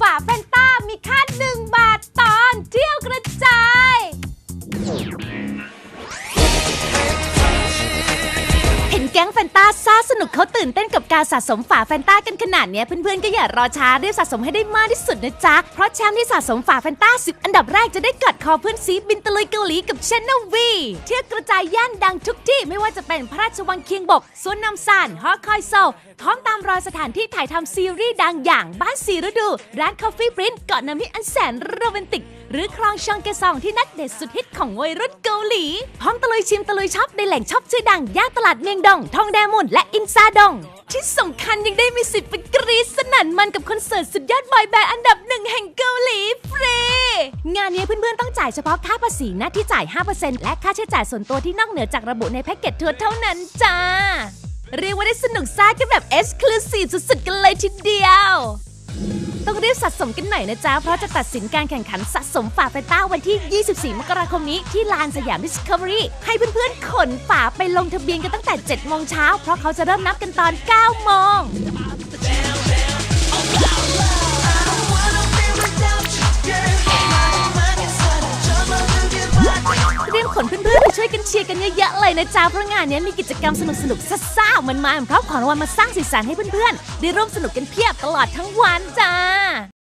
ฝาแฟน ก๊งแฟนตาซ่าสนุกเขาตื่นเต้นกับการสะสมฝาแฟนตากันขนาดเนี้ยเพื่อนๆก็อย่ารอช้ารีบสะสมให้ได้มากที่สุดนะจ๊ะ เพราะแชมป์ที่สะสมฝาแฟนตา10อันดับแรกจะได้กอดคอเพื่อนซีบินตะลุยเกาหลีกับเชนนวีเที่ยวกระจายย่านดังทุกที่ไม่ว่าจะเป็นพระราชวังเคียงบกสวนน้ำซานฮอคอยโซลพร้อมตามรอยสถานที่ถ่ายทำซีรีส์ดังอย่างบ้านสีฤดู ร้านคอฟฟี่ปรินเกาะน้ำมิอันแสนโรแมนติก หรือคลองชองเกซองที่นัดเด็ดสุดฮิตของวัยรุ่นเกาหลี พร้อมตะลุยชิมตะลุยช็อปในแหล่งช็อปชื่อดังย่านตลาดเมียงดองทองแดมุนและอินซาดองที่สำคัญยังได้มีสิทธิ์ไปกรีดสนั่นมันกับคอนเสิร์ตสุดยอดบอยแบนด์อันดับหนึ่งแห่งเกาหลีฟรี งานนี้เพื่อนๆต้องจ่ายเฉพาะค่าภาษีหน้าที่จ่าย 5%และค่าใช้จ่ายส่วนตัวที่นอกเหนือจากระบุในแพ็กเกจทัวร์เท่านั้นจ้าเรียกว่าได้สนุกซ่ากันแบบเอ็กซ์คลูซีฟสุดๆกันเลยทีเดียว ต้องรีบสะสมกันหน่อยนะจ๊ะ เพราะจะตัดสินการแข่งขันสะสมฝาเฟต้าวันที่ 24 มกราคมนี้ที่ลานสยามดิสคัฟเวอรี่ให้เพื่อนๆ ขนฝาไปลงทะเบียนกันตั้งแต่ 7 โมงเช้า เพราะเขาจะเริ่มนับกันตอน 9 โมง ช่วยกันเชียร์กันเยอะๆเลยนะจ๊ะเพราะงานนี้มีกิจกรรมสนุกๆซ่าๆมันๆพร้อมของรางวัลมาสร้างสีสันให้เพื่อนๆได้ร่วมสนุกกันเพียบตลอดทั้งวันจ้า